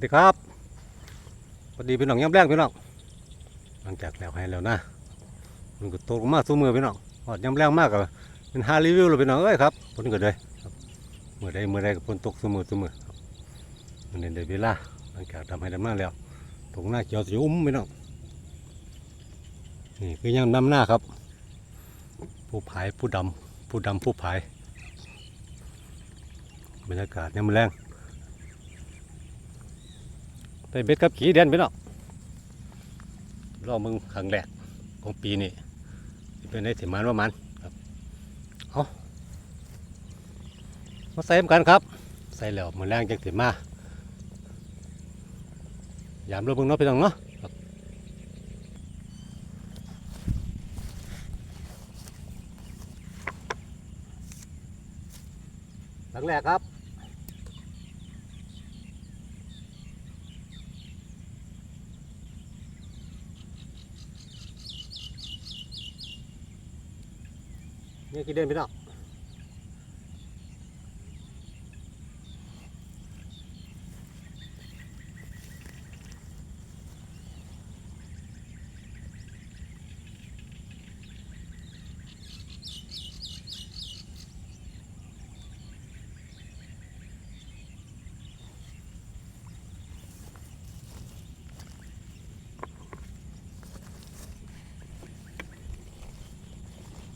วัสดีครับสวัสดีพี่น้องย้ำแรงพี่น้องหลังจากแล้วให้แล้วนะมันก็ตกมากสู้มือพี่น้องหอดย้ำแรงมากกับเป็นฮารีวิวเลยพี่น้องเอ้ยครับฝนก็เลยเมื่อใดเมื่อใดก็ฝนตกสู้มือสู้มือครับมันเดินเวลาหลังจากทำให้ดำหน้าแล้วตรงหน้าเกี่ยวสีอุ้มพี่น้องนี่คือยังดำหน้าครับ ผู้ผายผู้ดำผู้ดำผู้ผายบรรยากาศย้ำแรง ไปเบ็ดกับขี่เด่นพี่น้องรอบมึงครั้งแรกของปีนี้เป็นได้ถิ่มันว่ามันครับเอามาใส่กันครับ ใส่แล้วมือแรงจังถิ่มายามรถมึงเนาะพี่น้องเนาะครับครั้งแรกครับ นี่กี่เดือนพี่น้อง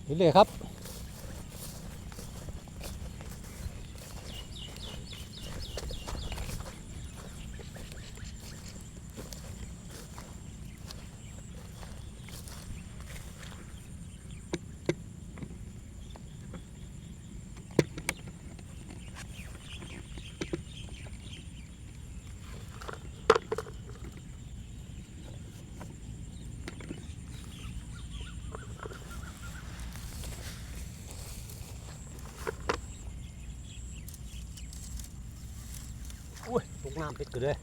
นี่เลยครับ น้ำปิดกันเลย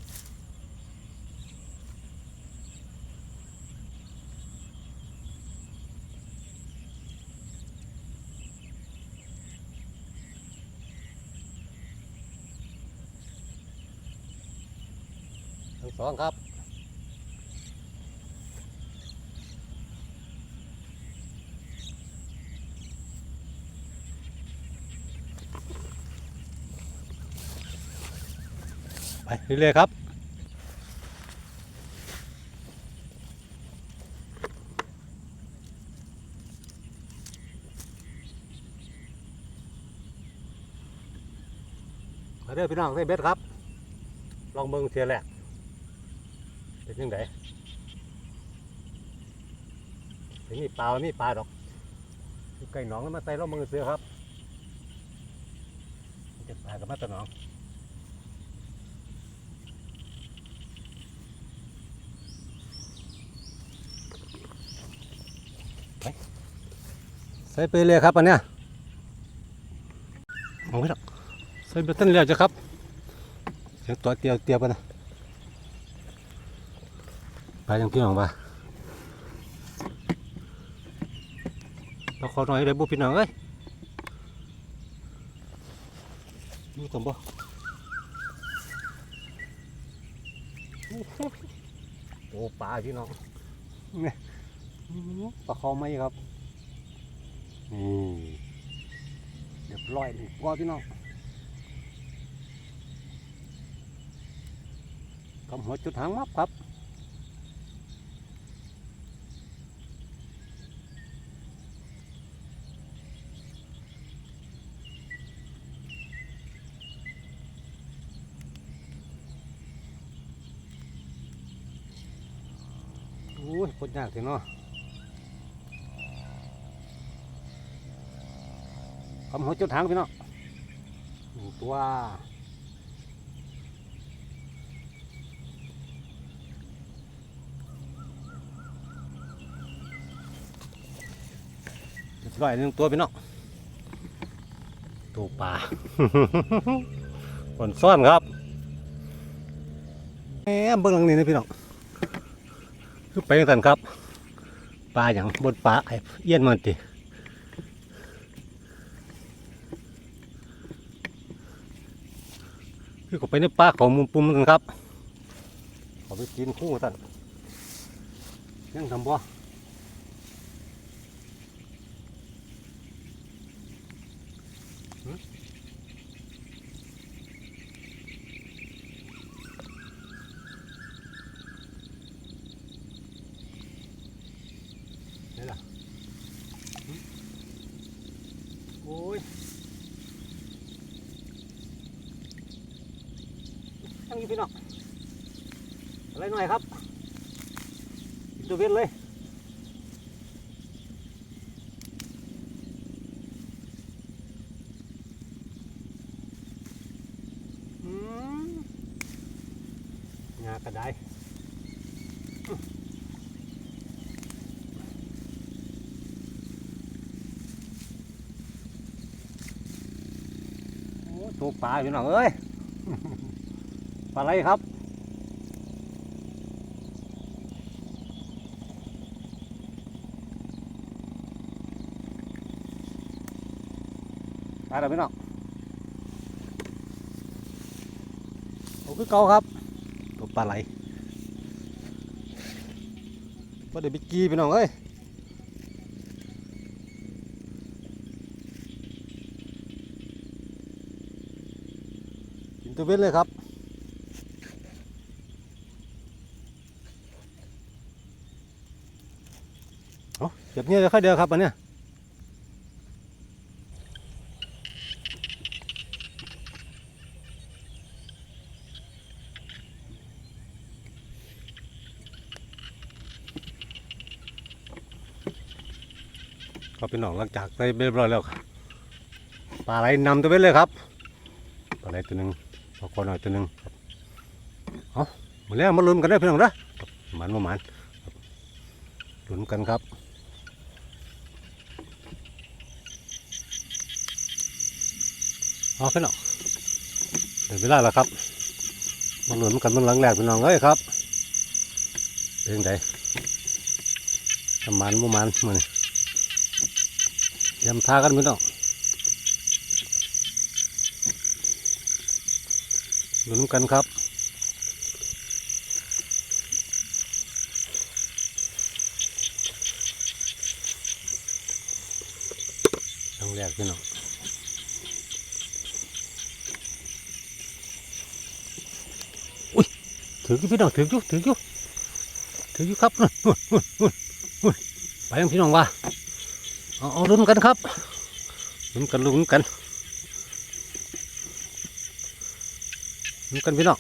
ทั้งสองครับ เรื่อยๆครับ มาเด้อพี่น้องใส่เบ็ดครับ ลองเบิ่งเสียแหลกเป็นยังไงถึงมีปลาไม่มีปลาดอกอยู่ใกล้หนองมาใส่ลองเบิ่งเสือครับเก็บปลากับมาตะหนอง ใส่ไปเลยครับอันเนี้ยมองไม่หรอกใส่ไปต้นเรียวจะครับเสียงตัวเตียวเตียวไปนะไปยังพี่น้องไปเราขอหน่อยเลยบุพี่น้องเอ้ยดูตมบ่โอ้ปลาพี่น้องเนี่ยปลาคอไหมครับ นี่เรียบร้อยหนี่ว่าพี่น้องกำหัวจุดหางมับครับโอ้ยปวดยากทีเนาะ คำหัวจุดหางพี่น้องหนึ่งตัวร้อยหนึ่งตัวพี่น้องตัวปลาผลซ่อนครับแหมเบื้องหลังนี้นะพี่น้องคือไปยังสันครับ ปลาอย่างบนปลาไอ้เอี้ยนมันติ คือก็ไปในป่าของมุมปุ่มกันครับเขาไปกินคู่ตันยังทำบ่หนล่ะหึโอ้ยยังอยู่ พี่น้องอะไรหน่อยครับตัวเวทเลยงากระไดโอ้ตัวปลาอยู่หน่อยเอ้ย ปลาอะไรครับปลาอะไรพี่น้องโอ้คือเก่าครับตัวปลาไหลว่าเดี๋ยวไปกีพี่น้องเอ้ยกินตัวเว้นเลยครับ เก็บเงี้ยจะค่อยเดียวครับอันเนี้ยก็พี่น้องหลังจากใส่เรียบร้อยแล้วครับปลาไหลนำตัวเว้นเลยครับปลาไหลตัวหนึ่งปลาคอหน่อยตัวหนึ่งครับเอามาแล้วมาลุ้นกันได้อพี่น้องนะหมันมาหมันลุ้นกันครับ เอาพี่น้องเดี๋ยวเวลาแล้วครับมันหลุ้นกันมันหลังแรกพี่น้องเอ้ยครับเป็นไงทำมันบ่มันมันยำทากันพี่น้องลุ้นกันครับครั้งแรกพี่น้องอุ้ย ถืออยู่พี่น้องถืออยู่ถืออยู่ถืออยู่ครับนู่นนู่นนู่นนู่นนู่นไปยังพี่น้องว่าเอาเอาลุ้นกันครับลุ้นกันลุ้นกันลุ้นกันพี่น้อง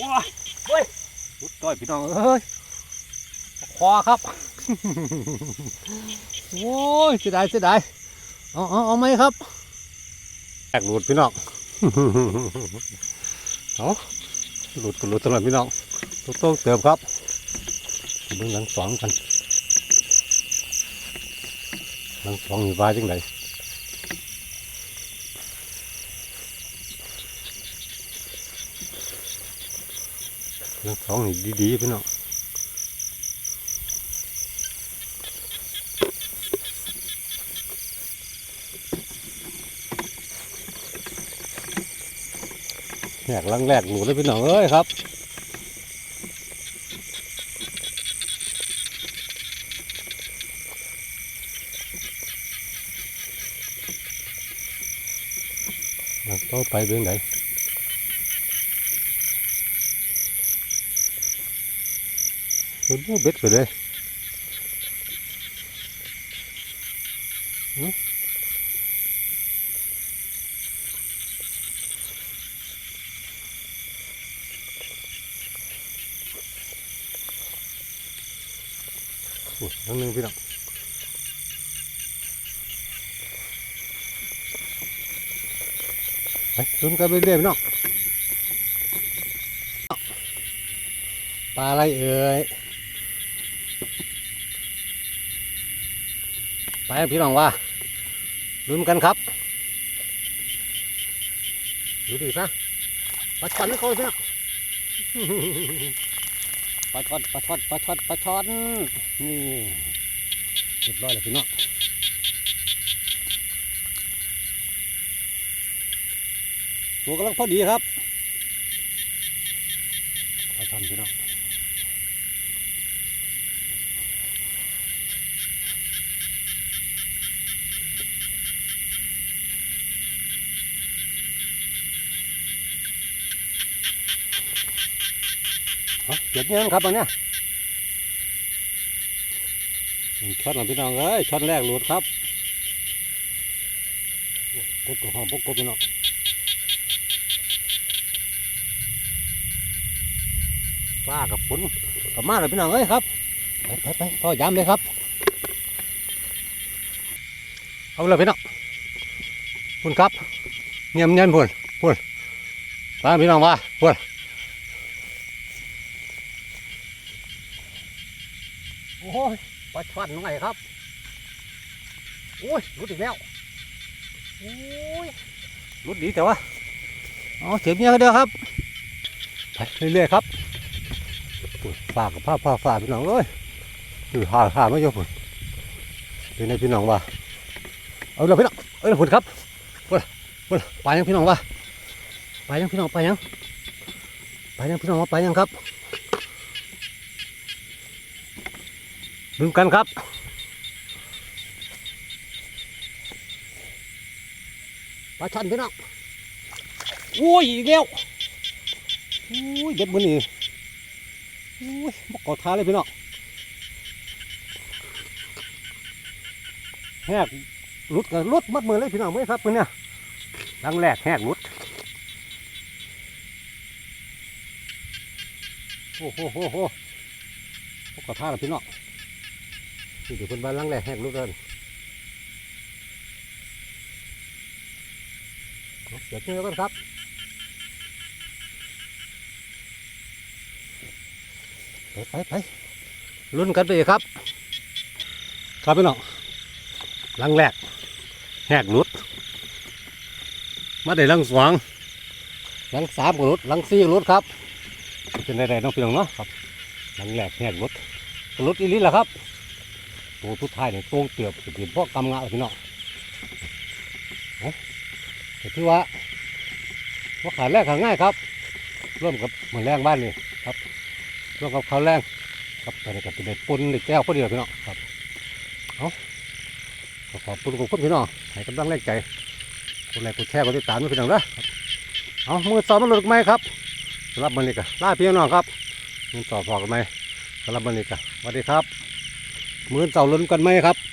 ว้าเฮ้ยอุดต่อยพี่น้องเอ้ย คอครับ โอ้ยเสียดายเสียดายเอาเอาเอาไหมครับแอกหลุดพี่น้องเอาหลุดก็หลุดตลอดพี่น้องตัวโตเติมครับเบื้องหลังสองกันหลังสองอยู่บ้านจังไดหลังสองนี่ดีๆพี่น้อง แหกลังแรกหนูเลยพี่น้องเอ้ยครับต่อไปเป็นไงเบ็ดเบ็ดไปเลย หึโอ้ยนั่นหนึงพี่น้องไปลุ้นกันไปเรื่อยๆพี่น้องปลาอะไรเอ่ยไปพี่น้องว่าลุ้นกันครับดูดิซะปลาช่อนนี่เขาพี่น้อง ปลาช่อนปลาช่อนปลาช่อนปลาช่อนนี่เรียบร้อยแล้วพี่น้องตัวกำลังพอดีครับปลาช่อนพี่น้อง เก็บเงินครับอันเนี้ยช็อตของพี่น้องเอ้ยช็อตแรกหลุดครับกบกับหอมพวกกบพี่น้องฟ้ากับฝนกับมาเลยพี่น้องเอ้ยครับไปไปไปพ่อย้ำเลยครับเอาเลยพี่น้องพุ่นครับเงียบเงียบพุ่นพุ่นตามพี่น้องว่าพุ่น โอ้ยปลาช่อนน้อยครับโอ้ยรุดอีกแล้วโอ้ยรุดดีแต่ว่าเอาเสียบเมียก็เดียวครับไปเรื่อยๆครับฝากกับผ้าผ้าฝากพี่น้องเอ้ยคือหาหาไม่เยอะพุ่นเป็นไงพี่น้องว่าเอาเลยพี่น้องเอ้ยพุ่นครับพุ่นพุ่นไปยังพี่น้องว่าไปยังพี่น้องไปยังไปยังพี่น้องว่าไปยังครับ ดึงกันครับ ปลาช่อนพี่น้องโอ้ยอีกแล้วโอ้ยเด็ดมือนี่โอ้ยบกกอท้าเลยพี่น้องแหกลุดกันลุดมัดมือเลยพี่น้องเมื่อครับมือเนี่ยดังแรกแหกลุดโอ้โหโหโหบกกอท้าเลยพี่น้อง นี่เดี๋ยวคนบ้านลังแรกแหกลูกเดินเอาเดี๋ยวเจอกันครับไปไปไปลุ้นกันไปครับ ครับพี่น้องลังแรกแหกลุดมาได้หลังสองลังสามลุดหลังสี่ลุดครับเป็นได้ๆน้องพี่น้องเนาะครับลังแรกแหกลุดลุดอีลิแหละครับ ตัวทุดท้ายเนี่ยตรงเตือบเตือบพวกกำงะพี่น้องเอ้าแต่ที่ว่าว่าขาแรกขาง่ายครับ ร่วมกับเหมือนแรงบ้านนี่ครับ ร่วมกับขาแรงครับตอนนี้ก็เป็นได้ปนได้แก้วพอดีพี่น้องครับเอาขอขอบคุณทุกคนพี่น้องให้กำลังแรงใจคนแรกกดแชร์กดติดตามด้วยพี่น้องนะครับเอามือสอบมันหลุดไหมครับสำหรับมันนี่ก็ลาพี่น้องครับมือสอบพอกันไหมสำหรับมันนี่ก็สวัสดีครับ เหมือนเสาลุ้นกันไหมครับ